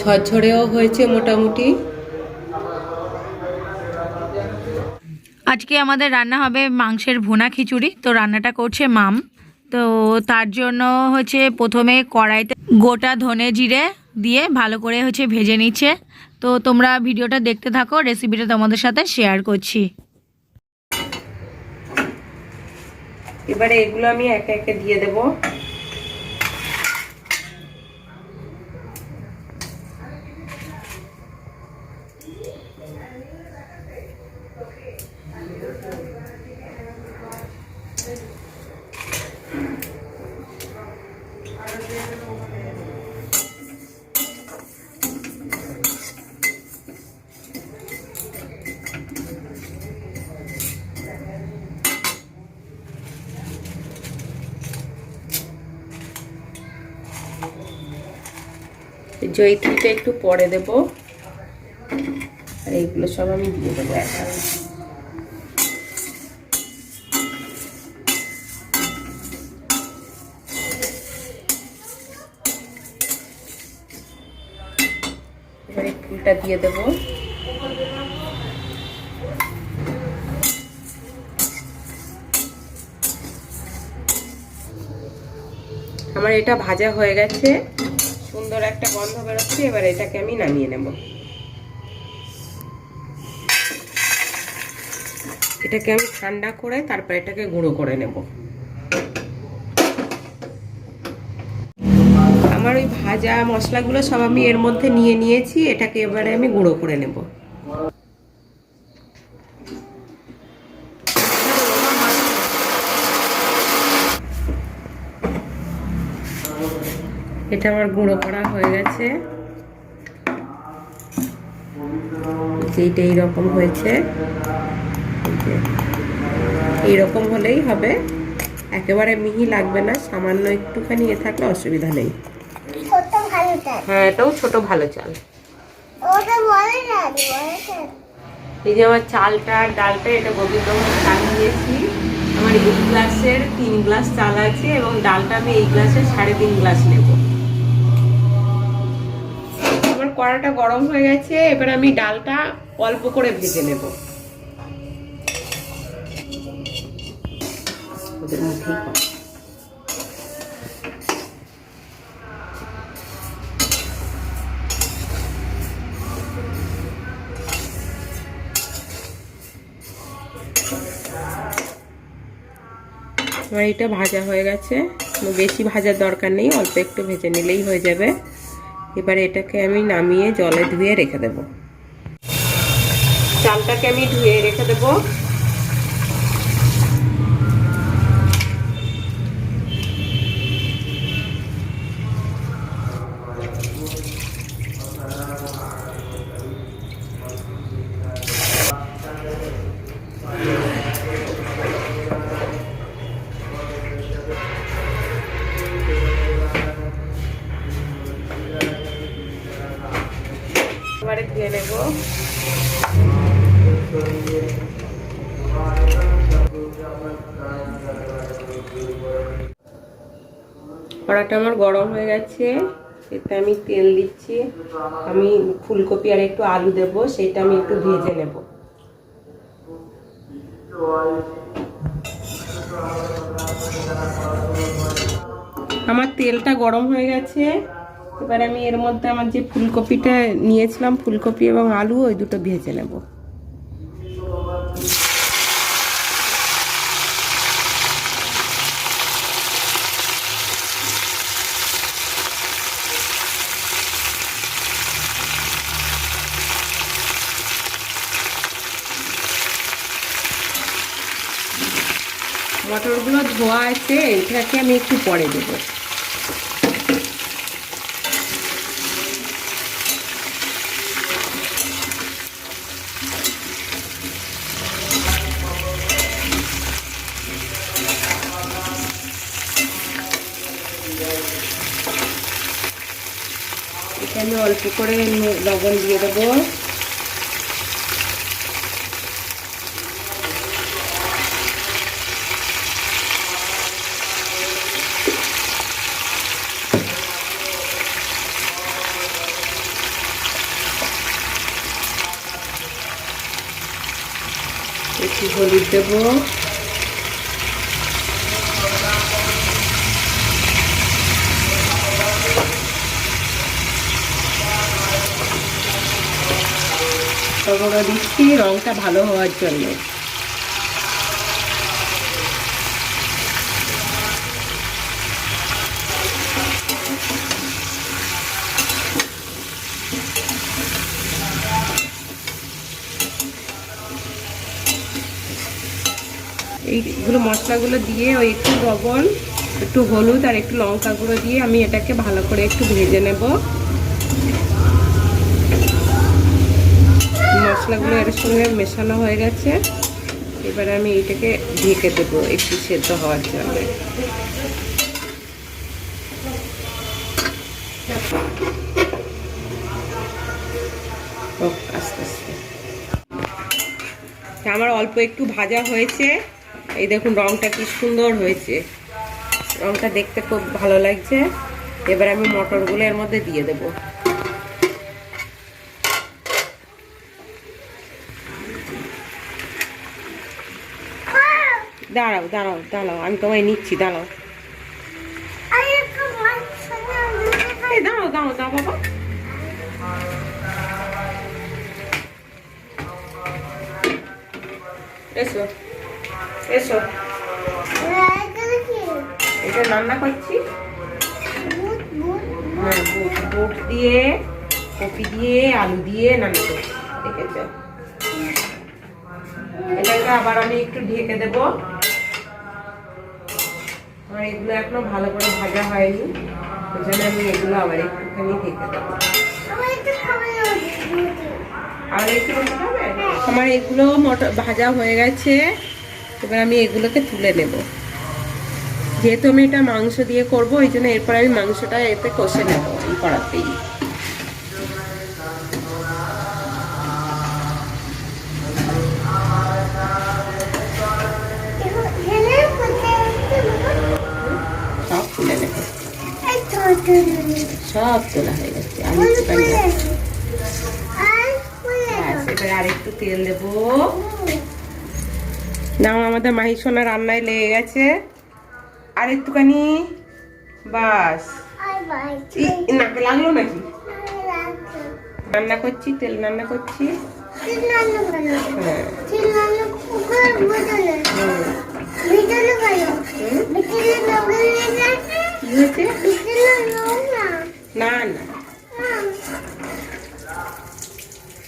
ঝরঝরেও হয়েছে মোটামুটি। আজকে আমাদের রান্না হবে মাংসের ভুনা খিচুড়ি। তো রান্নাটা করছে মাম। তো তার জন্য হচ্ছে প্রথমে কড়াইতে গোটা ধনে জিরে দিয়ে ভালো করে হচ্ছে ভেজে নিচ্ছে। তো তোমরা ভিডিওটা দেখতে থাকো রেসিপিটা তোমাদের সাথে শেয়ার করছি। এবারে এগুলো আমি একে একে দিয়ে দেব। জৈত্রীটা একটু পরে দেব। আর এইগুলো সব আমি দিয়ে দেবো একাল এবারে ফুলটা দিয়ে দেবো। আমার এটা ভাজা হয়ে গেছে। একটা গন্ধ বেরোচ্ছে এবার এটাকে আমি নামিয়ে নেব। এটাকে আমি ঠান্ডা করে তারপর এটাকে গুঁড়ো করে নেব। আমার ওই ভাজা মশলাগুলো সব আমি এর মধ্যে নিয়ে নিয়েছি, এটাকে এবারে আমি গুঁড়ো করে নেব। এটা আমার গুঁড়ো করা হয়ে গেছে। এইটা এইরকম হয়েছে এইরকম হলেই হবে। একেবারে মিহি লাগবে না, সামান্য একটুখানি এ থাকলে অসুবিধা নেই। হ্যাঁ এটাও ছোট ভালো চাল। এই যে আমার চালটা আর ডালটা, এটা গোবিন্দভোগ চাল নিয়েছি। আমার এই গ্লাসের তিন গ্লাস চাল আছে এবং ডালটা আমি এই গ্লাসের সাড়ে তিন গ্লাস নেব। কড়াটা গরম হয়ে গেছে, এবার আমি ডালটা অল্প করে ভেজে নেব। এটা ভাজা হয়ে গেছে। বেশি ভাজার দরকার নেই, অল্প একটু ভেজে নিলেই হয়ে যাবে। এবারে এটাকে আমি নামিয়ে জলে ধুয়ে রেখে দেব। চালটাকে আমি ধুয়ে রেখে দেব। কড়াটা আমার গরম হয়ে গেছে, এতে আমি তেল দিচ্ছি। আমি ফুলকপি আর একটু আলু দেব সেটা আমি একটু ভেজে নেব। আমার তেলটা গরম হয়ে গেছে। এবার আমি এর মধ্যে আমার যে ফুলকপিটা নিয়েছিলাম, ফুলকপি এবং আলু, ওই দুটো ভেজে নেব মটরগুলো ধোয়া আছে এটাকে আমি একটু পরে দেবো। এখানে অল্প করে লবণ দিয়ে দেবো একটু হলুদ দেবো। লবঙ্গ দিচ্ছি রঙটা ভালো হওয়ার জন্য। এইগুলো মশলাগুলো দিয়ে ওই একটু লবণ, একটু হলুদ আর একটু লঙ্কা গুঁড়ো দিয়ে আমি এটাকে ভালো করে একটু ভেজে নেব। মশলাগুলো এর সঙ্গে মেশানো হয়ে গেছে। এবারে আমি এটাকে ঢেকে দেবো একটু সেদ্ধ হওয়ার জন্য। আস্তে আস্তে। আমার অল্প একটু ভাজা হয়েছে। এই দেখুন, রংটা কি সুন্দর হয়েছে। রংটা দেখতে খুব ভালো লাগছে। এবার আমি মটরগুলো এর মধ্যে দিয়ে দেব। দাঁড়াও দাঁড়াও দাঁড়াও, আমি তোমায় নিচ্ছি, দাঁড়াও। দাঁড়াও দাঁড়াও দাও বাবা। এসো। এটা রান্না করছি। হ্যাঁ বুট দিয়ে, কপি দিয়ে, আলু দিয়ে রান্না করছি দেখেছ এটাকে আবার আমি একটু ঢেকে দেবো। আমার এগুলো এখনও ভালো করে ভাজা হয়নি, ওই জন্য আমি এগুলো আবার একটুখানি ঢেকে দেবো। আর একটু আমার এগুলো মটর ভাজা হয়ে গেছে। এবার আমি এগুলোকে তুলে নেব। যেহেতু আমি এটা মাংস দিয়ে করব ওই জন্য এরপর আমি মাংসটা এতে কষে নেব এই কড়াতেই। সব তুলে হয়ে গেছে। আর এবারে আরেকটু তেল দেবো। নাও আমাদের মাহি সোনা রান্নায় লেগে গেছে। আর একটুখানি বাস। নাকে লাগল নাকি? রান্না করছি তেল রান্না করছি। হ্যাঁ। না।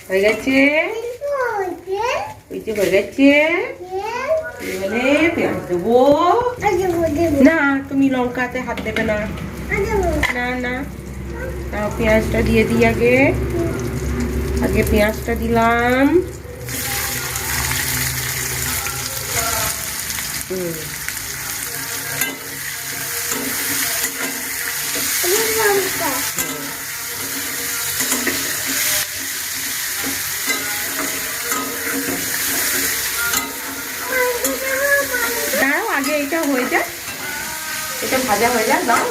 হয়ে গেছে? হয়ে গেছে? এবারে পেঁয়াজ দেবো না তুমি লঙ্কাতে হাত দেবে না না না তাও পেঁয়াজটা দিয়ে দিই আগে আগে পেঁয়াজটা দিলাম হুম এটা হয়ে যাক। এটা ভাজা হয়ে যাক, দাও।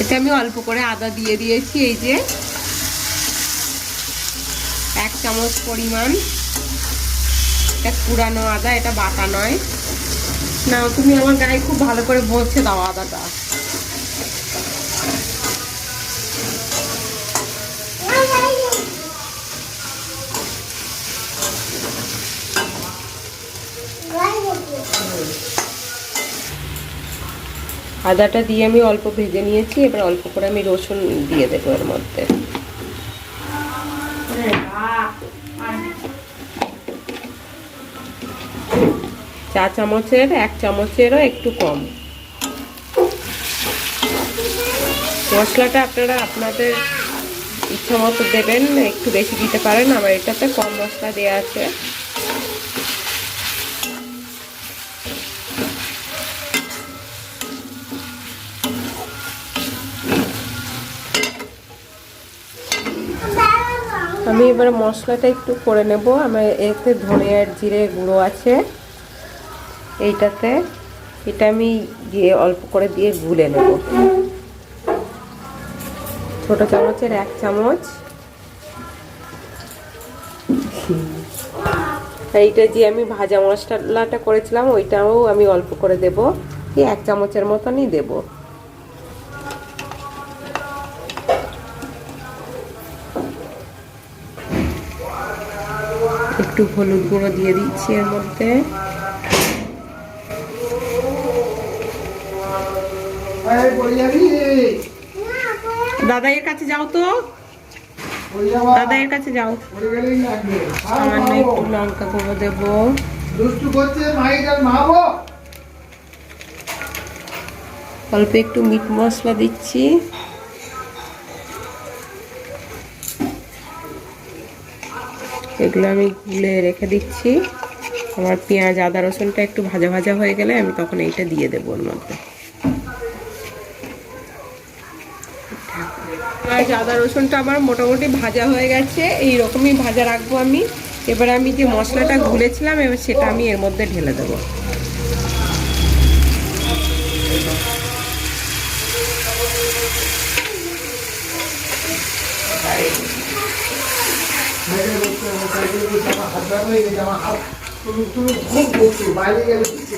এতে আমি অল্প করে আদা দিয়ে দিয়েছি, এই যে। এক চামচ পরিমাণ। এটা পুরানো আদা, এটা বাটা নয়। না তুমি আমার গায়ে খুব ভালো করে বলছে দাও আদাটা। আদাটা দিয়ে আমি অল্প ভেজে নিয়েছি, এবার অল্প করে আমি রসুন দিয়ে দেবো এর মধ্যে। চা চামচের, এক চামচেরও একটু কম। মশলাটা আপনারা আপনাদের ইচ্ছা মতো দেবেন, একটু বেশি দিতে পারেন, আমার এটাতে কম মশলা দেওয়া আছে। আমি এবার মশলাটা একটু করে নেব। আমার এতে ধনে আর জিরে গুঁড়ো আছে। এইটাতে, এটা আমি দিয়ে অল্প করে দিয়ে গুলে নেব। ছোট চামচের এক চামচ। এইটা যে আমি ভাজা মশলাটা করেছিলাম, ওইটাও আমি অল্প করে দেব। এক চামচের মতনই দেব। একটু হলুদ গুঁড়ো দিয়ে দিচ্ছি এর মধ্যে। পড়ে দাদাইয়ের কাছে যাও তো। দাদাইয়ের কাছে যাও। সামান্য একটু লঙ্কা গুঁড়ো দেবো। অল্প একটু মিট মশলা দিচ্ছি। এগুলো আমি গুলে রেখে দিচ্ছি। আমার পেঁয়াজ, আদা, রসুনটা একটু ভাজা ভাজা হয়ে গেলে আমি তখন এইটা দিয়ে দেবো ওর মধ্যে। পেঁয়াজ, আদা, রসুনটা আমার মোটামুটি ভাজা হয়ে গেছে এই রকমই ভাজা রাখব আমি। এবার আমি যে মশলাটা গুলেছিলাম, এবার সেটা আমি এর মধ্যে ঢেলে দেবো। হয়ে গেছে আমার তুমি বাইরে কিছু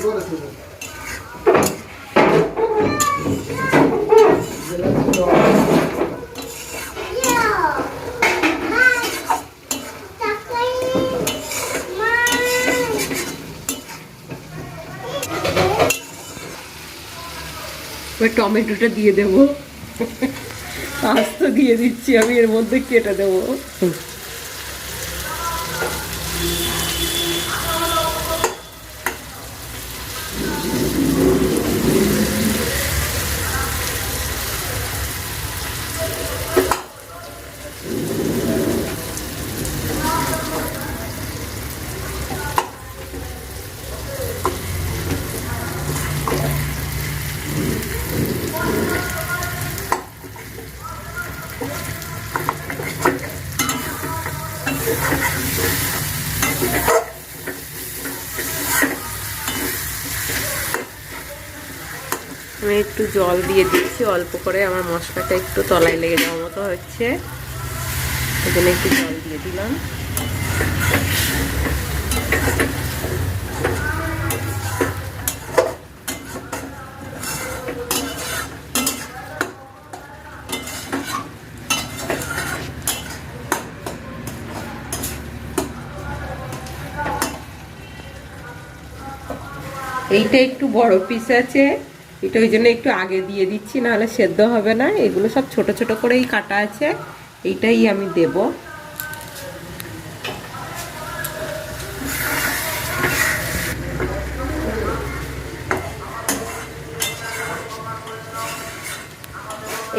টমেটোটা দিয়ে দেবো। আস্ত দিয়ে দিচ্ছি আমি, এর মধ্যে কেটে দেবো আমি একটু জল দিয়ে দিচ্ছি, অল্প করে আমার মশলাটা একটু তলায় লেগে যাওয়ার মতো হচ্ছে। জন্য একটু জল দিয়ে দিলাম। এইটা একটু বড় পিস আছে। এটা ওই জন্য একটু আগে দিয়ে দিচ্ছি, নাহলে সেদ্ধ হবে না। এগুলো সব ছোট ছোট করেই কাটা আছে, এইটাই আমি দেব।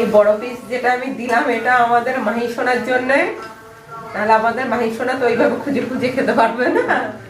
এই বড় পিস যেটা আমি দিলাম, এটা আমাদের মাহিসোনার জন্য। নাহলে আমাদের মাহিসোনা তো ওইভাবে খুঁজে খুঁজে খেতে পারবে না।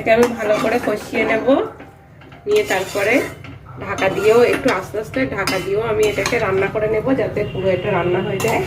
এটাকে আমি ভালো করে কষিয়ে নেব। নিয়ে তারপরে ঢাকা দিয়েও একটু আস্তে আস্তে ঢাকা দিয়েও আমি এটাকে রান্না করে নেব যাতে পুরো এটা রান্না হয়ে যায়।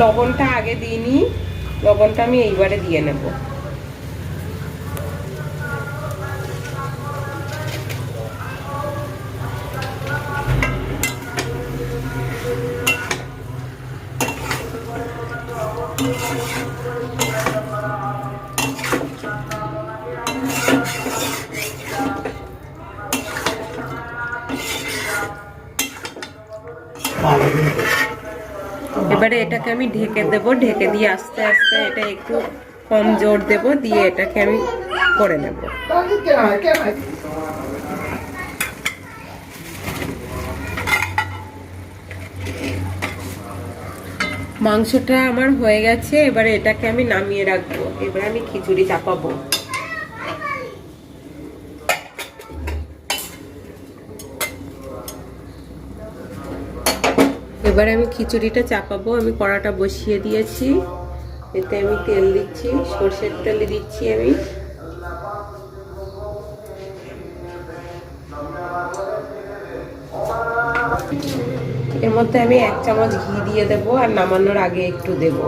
লবণটা আগে দিইনি লবণটা আমি এইবারে দিয়ে নেব। এবারে এটাকে আমি ঢেকে দেব। ঢেকে দিয়ে আস্তে আস্তে এটা একটু কম জোর দেব, দিয়ে এটাকে আমি করে নেব। মাংসটা আমার হয়ে গেছে, এবারে এটাকে আমি নামিয়ে রাখব। এবারে আমি খিচুড়ি চাপাবো। এবারে আমি খিচুড়িটা চাপাবো, আমি কড়াটা বসিয়ে দিয়েছি। এতে আমি তেল দিচ্ছি, সর্ষের তেল দিচ্ছি আমি। এর মধ্যে আমি এক চামচ ঘি দিয়ে দেবো আর নামানোর আগে একটু দেব।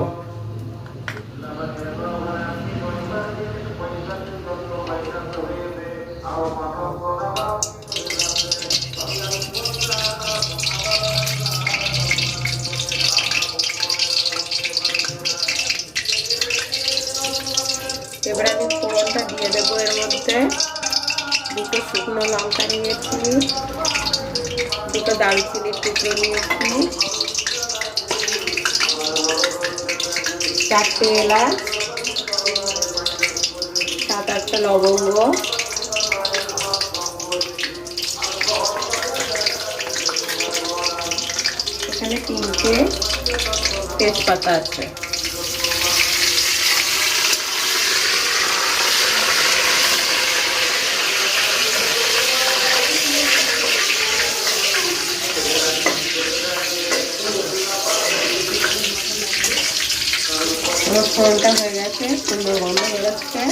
দুটো শুকনো লঙ্কা নিয়েছি। দুটো দারুচিনির টুকরো নিয়েছি। চারটে এলাচ। সাত আটটা লবঙ্গ। এখানে তিনটে তেজপাতা আছে। আমার ফোড়নটা হয়ে গেছে, সুন্দর গন্ধ বেরোচ্ছে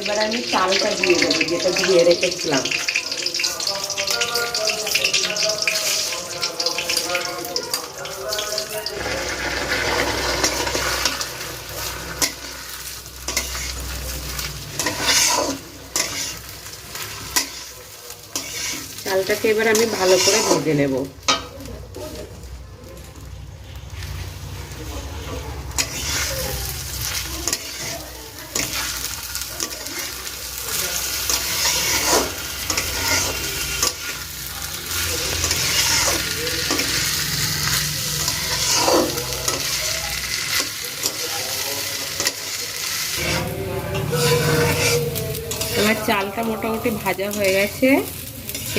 এবার আমি চালটা দিয়ে দেবো, যেটা ধুয়ে রেখেছিলাম। চালটাকে এবার আমি ভালো করে ভেজে নেব। আমার চালটা মোটামুটি ভাজা হয়ে গেছে।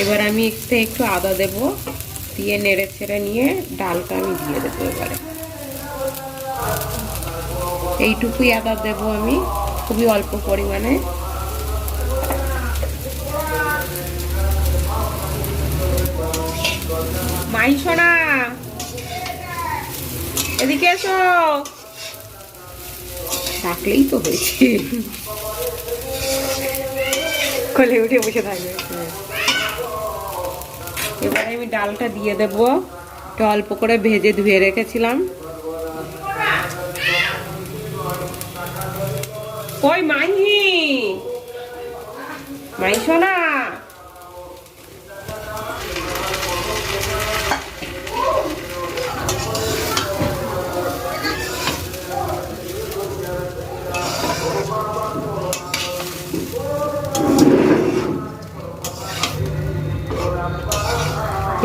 এবার আমি একটু একটু আদা দেব, দিয়ে নেড়ে ছেড়ে নিয়ে ডালটা আমি দিয়ে দেবো এবারে। এইটুকুই আদা দেব আমি, খুবই অল্প পরিমাণে। এদিকে এসো। ডাকলেই তো হয়েছে। কোলে উঠে বসে থাকবে এবারে আমি ডালটা দিয়ে দেব। একটু অল্প করে ভেজে ধুয়ে রেখেছিলাম। ওই মাহি মাই সোনা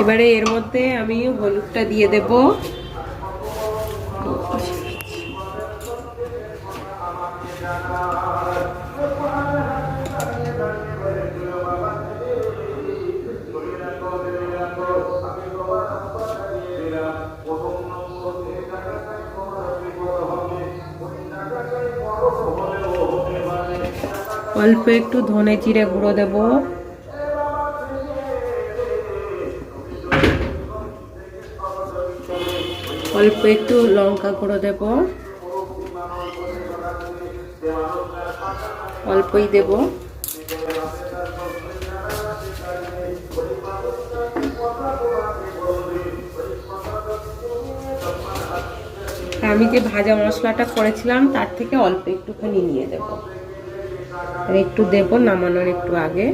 এবারে এর মধ্যে আমি হলুদটা দিয়ে দেব। অল্প একটু ধনে জিরে গুঁড়ো দেবো। অল্প একটু লঙ্কা গুঁড়ো দেব। অল্পই দেব। আমি যে ভাজা মশলাটা করেছিলাম, তার থেকে অল্প একটুখানি নিয়ে দেব। একটু দেব নামানোর একটু আগে।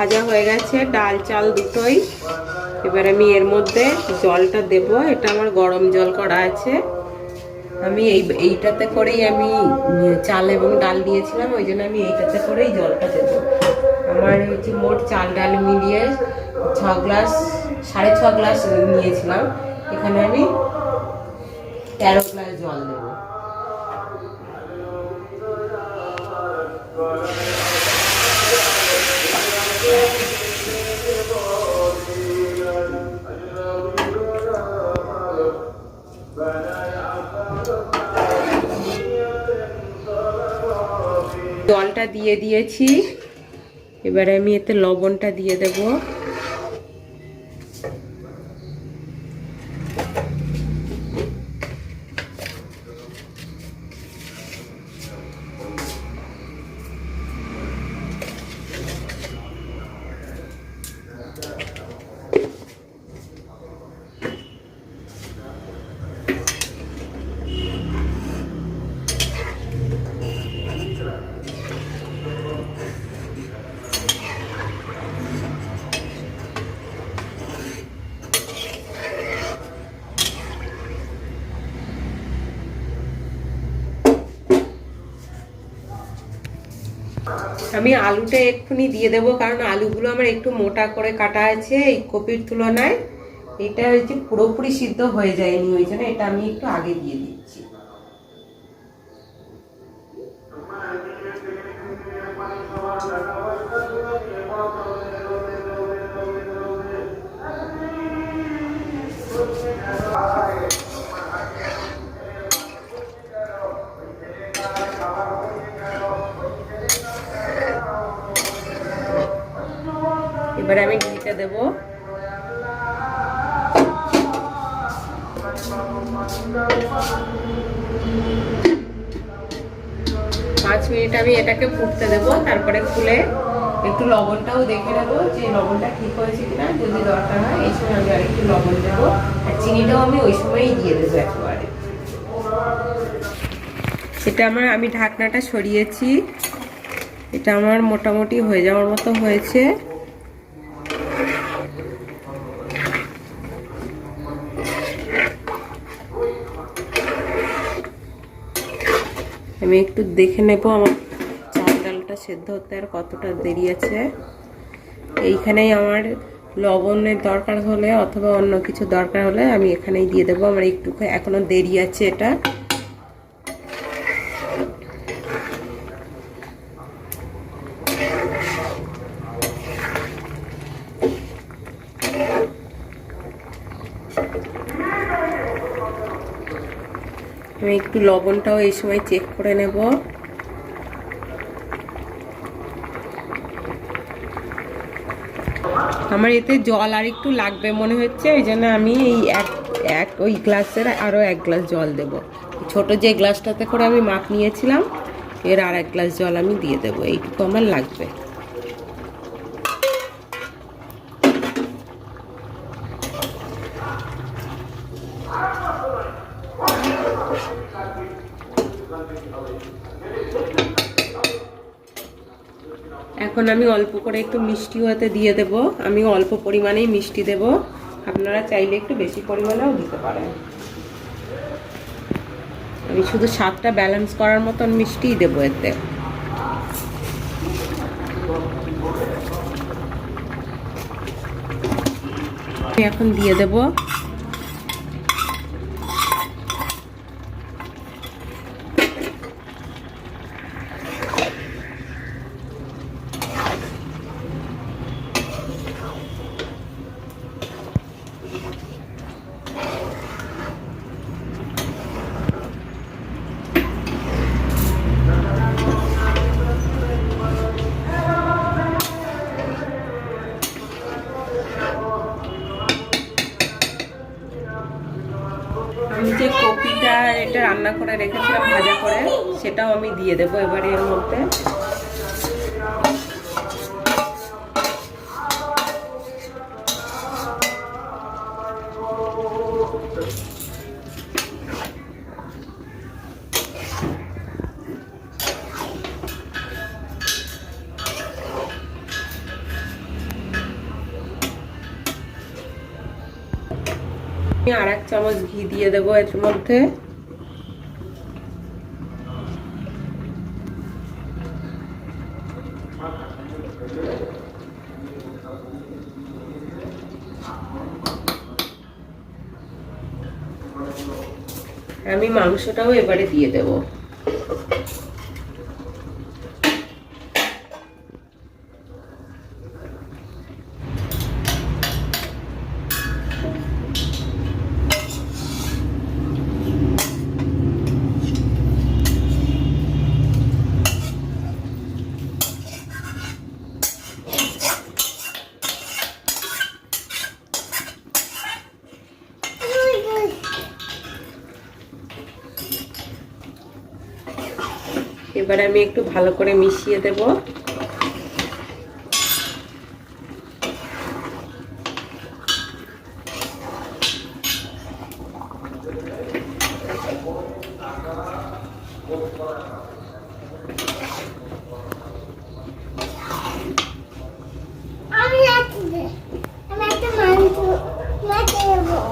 ভাজা হয়ে গেছে, ডাল, চাল দুটোই। এবার আমি এর মধ্যে জলটা দেব। এটা আমার গরম জল করা আছে। আমি এই, এইটাতে করেই আমি চাল এবং ডাল দিয়েছিলাম, ওই জন্য আমি এইটাতে করেই জলটা দেবো। আমার হচ্ছে মোট চাল ডাল মিলিয়ে ছ গ্লাস, সাড়ে ছ গ্লাস নিয়েছিলাম। এখানে আমি তেরো গ্লাস জল দেবো। দিয়ে দিয়েছি। এবারে আমি এতে লবণটা দিয়ে দেব। আমি আলুটা এক্ষুনি দিয়ে দেব, কারণ আলুগুলো আমার একটু মোটা করে কাটা আছে এই কপির তুলনায়। এটা হচ্ছে পুরোপুরি সিদ্ধ হয়ে যায়নি, ওই জন্য এটা আমি একটু আগে দিয়ে দিচ্ছি। এবারে আমি ঘিটা দেবো। পাঁচ মিনিট আমি এটাকে ফুটতে দেবো, তারপরে খুলে একটু লবণটাও দেখে নেব যে লবণটা ঠিক হয়েছে কিনা। যদি দরকার হয়, এই সময় আমি আর একটু লবণ দেবো। আর চিনিটাও আমি ওই সময়ই দিয়ে দেবো একেবারে। এটা আমার, আমি ঢাকনাটা সরিয়েছি। এটা আমার মোটামুটি হয়ে যাওয়ার মতো হয়েছে। আমি একটু দেখে নেব আমার চাল ডালটা সেদ্ধ হতে আর কতটা দেরি আছে। এইখানেই আমার লবণের দরকার হলে অথবা অন্য কিছু দরকার হলে আমি এখানেই দিয়ে দেবো। আমার একটু এখনও দেরি আছে এটা। আমি একটু লবণটাও এই সময় চেক করে নেব। আমার এতে জল আর একটু লাগবে মনে হচ্ছে ওই জন্য আমি এই এক এক, ওই গ্লাসের আরও এক গ্লাস জল দেব। ছোট যে গ্লাসটাতে করে আমি মাপ নিয়েছিলাম, এর আর এক গ্লাস জল আমি দিয়ে দেবো, এইটুকু আমার লাগবে এখন আমি অল্প করে একটু মিষ্টি হতে দিয়ে দেব। আমি অল্প পরিমাণেই মিষ্টি দেব। আপনারা চাইলে একটু বেশি পরিমাণেও দিতে পারেন। আমি শুধু স্বাদটা ব্যালেন্স করার মতন মিষ্টিই দেবো এতে। এখন দিয়ে দেবো কপিটা এটা রান্না করে রেখেছিলাম ভাজা করে সেটাও আমি দিয়ে দেবো এবারে এর মধ্যে। আর এক চামচ ঘি দিয়ে দেবো এর মধ্যে আমি মাংসটাও এবারে দিয়ে দেবো। এবার আমি একটু ভালো করে মিশিয়ে দেব।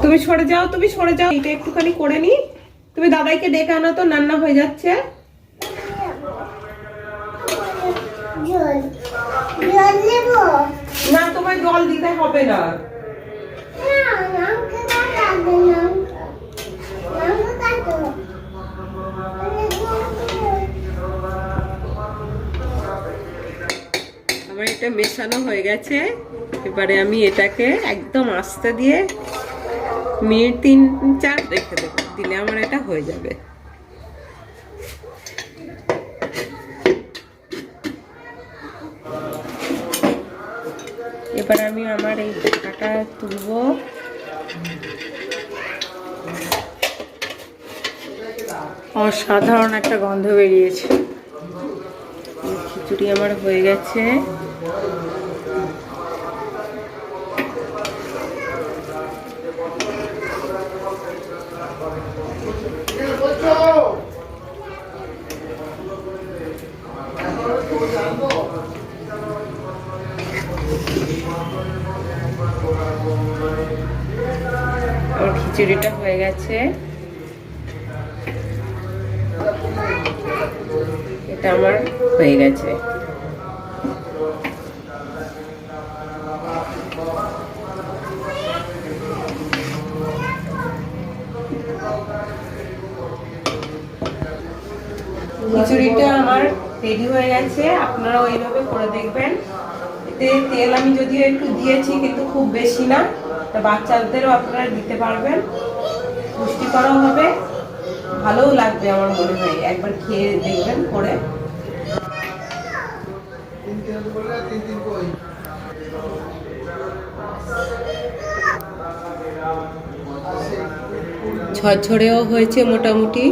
তুমি সরে যাও তুমি সরে যাও। এটা একটুখানি করে নি। তুমি দাদাইকে ডেকে আনো তো রান্না হয়ে যাচ্ছে। মেশানো হয়ে গেছে। এবারে আমি এটাকে একদম আস্তে দিয়ে মিনিট তিন, চার রেখে দেবো। দিলে আমার এটা হয়ে যাবে। এবার আমি আমার এই ঢাকাটা তুলবো। অসাধারণ একটা গন্ধ বেরিয়েছে। খিচুড়ি আমার হয়ে গেছে। আমার খিচুড়িটা হয়ে গেছে। এটা আমার হয়ে গেছে। খিচুড়িটা আমার রেডি হয়ে গেছে, আপনারাও এইভাবে করে দেখবেন। এতে তেল আমি যদিও একটু দিয়েছি, কিন্তু খুব বেশি না, তা বাচ্চাদেরও আপনারা দিতে পারবেন। পুষ্টিকরও হবে, ভালোও লাগবে আমার মনে হয়, একবার খেয়ে দেখবেন করে। ঝরঝরেও হয়েছে মোটামুটি।